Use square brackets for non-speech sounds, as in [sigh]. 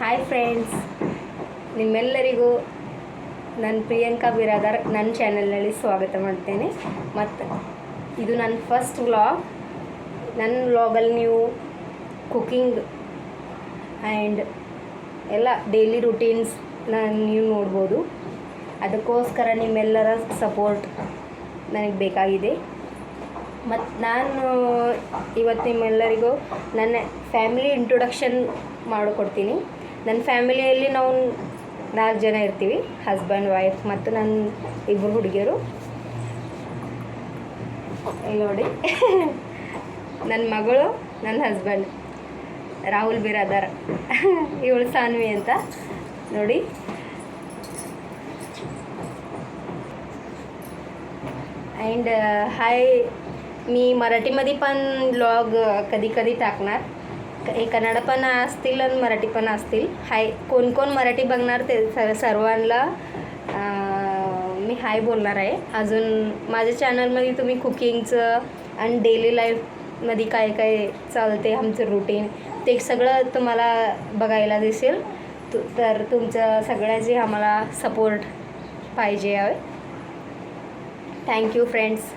Hi friends ನಿಮ್ಮೆಲ್ಲರಿಗೂ ನನ್ನ ಪ್ರಿಯಾಂಕಾ ಬಿರಾದರ್ ನನ್ನ ಚಾನಲ್ನಲ್ಲಿ ಸ್ವಾಗತ ಮಾಡ್ತೇನೆ. ಮತ್ತು ಇದು ನನ್ನ ಫಸ್ಟ್ ವ್ಲಾಗ್ ನನ್ನ ವ್ಲಾಗಲ್ಲಿ ನೀವು ಕುಕಿಂಗ್ ಆ್ಯಂಡ್ ಎಲ್ಲ ಡೈಲಿ ರುಟೀನ್ಸ್ ನೀವು ನೋಡ್ಬೋದು. ಅದಕ್ಕೋಸ್ಕರ ನಿಮ್ಮೆಲ್ಲರ ಸಪೋರ್ಟ್ ನನಗೆ ಬೇಕಾಗಿದೆ. ಮತ್ತು ನಾನು ಇವತ್ತು ನಿಮ್ಮೆಲ್ಲರಿಗೂ ನನ್ನ ಫ್ಯಾಮಿಲಿ ಇಂಟ್ರೊಡಕ್ಷನ್ ಮಾಡಿಕೊಡ್ತೀನಿ. ನನ್ನ ಫ್ಯಾಮಿಲಿಯಲ್ಲಿ ನಾವು ನಾಲ್ಕು ಜನ ಇರ್ತೀವಿ ಹಸ್ಬೆಂಡ್ ವೈಫ್ ಮತ್ತು ನನ್ನ ಇಬ್ಬರು ಹುಡುಗಿಯರು ಇಲ್ಲಿ ನೋಡಿ [laughs] ನನ್ನ ಮಗಳು ನನ್ನ ಹಸ್ಬೆಂಡ್ ರಾಹುಲ್ ಬಿರಾದರ್ [laughs] ಇವಳು ಸಾನ್ವಿ ಅಂತ ನೋಡಿ अँड हाय मी मराठीमध्ये पण ब्लॉग कधी कधी टाकणार हे कन्नड पण असतील आणि मराठी पण असतील. हाय कोण कोण मराठी बघणार ते स सर्वांना मी हाय बोलणार आहे. अजून माझ्या चॅनलमध्ये तुम्ही कुकिंगचं आणि डेली लाईफमध्ये काय काय चालते आमचं रुटीन ते सगळं तुम्हाला बघायला दिसेल. तु तर तुमचं सगळ्याचे आम्हाला सपोर्ट पाहिजे आहे. Thank you friends